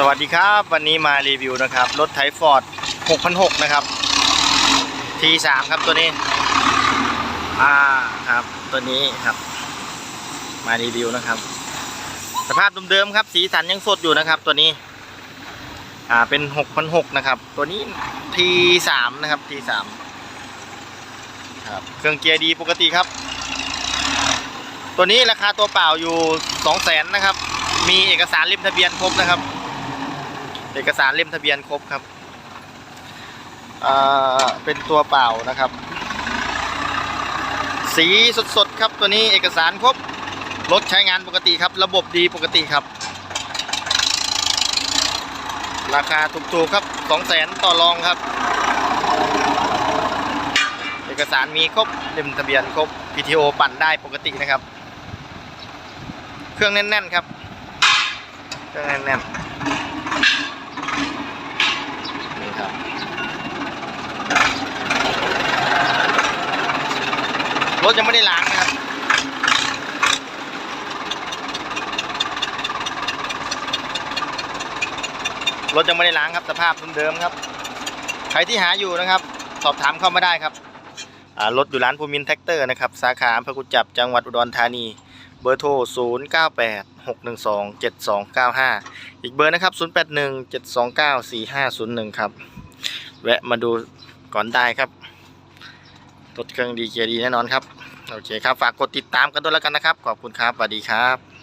สวัสดีครับวันนี้มารีวิวนะครับ รถไถฟอร์ด6,600นะครับ T3 ครับตัวนี้ อ่าครับตัวนี้ครับ มารีวิวนะครับ สภาพเดิมๆครับ สีสันยังสดอยู่นะครับตัวนี้ อ่าเป็น6,600นะครับ ตัวนี้ T3 นะครับ T3 ครับเครื่องเกียร์ดีปกติครับ ตัวนี้ราคาตัวเปล่าอยู่200,000นะครับ มีเอกสารเล่มทะเบียนครบนะครับ เอกสารเล่มทะเบียนครบครับเป็นตัวเปล่านะครับ สีสดๆครับตัวนี้เอกสารครบรถใช้งานปกติครับ ระบบดีปกติครับ ราคาถูกๆครับ2 0 0 0 0 0ต่อรองครับ เอกสารมีครบเล่มทะเบียนครบ PTO ปั่นได้ปกตินะครับ เครื่องแน่นๆครับ เครื่องแน่นๆนี่ครับ ร ถยังไม่ได้ล้างนะครับรถยังไม่ได้ล้างครับสภาพเดิมๆครับ ใครที่หาอยู่นะครับ สอบถามเข้ามาได้ครับรถอยู่ร้านภูมินแท็กเตอร์นะครับ สาขาอำเภอกุจจับจังหวัดอุดรธานี เบอร์โทร 0 9 8 6 1 2 7 2 9 5 อีกเบอร์นะครับ 0 8 1 7 2 9 4 5 0 1 ครับ แวะมาดูก่อนได้ครับ รถเครื่องดีเกียร์ดีแน่นอนครับ โอเคครับ ฝากกดติดตามกันด้วยแล้วกันนะครับ ขอบคุณครับสวัสดีครับ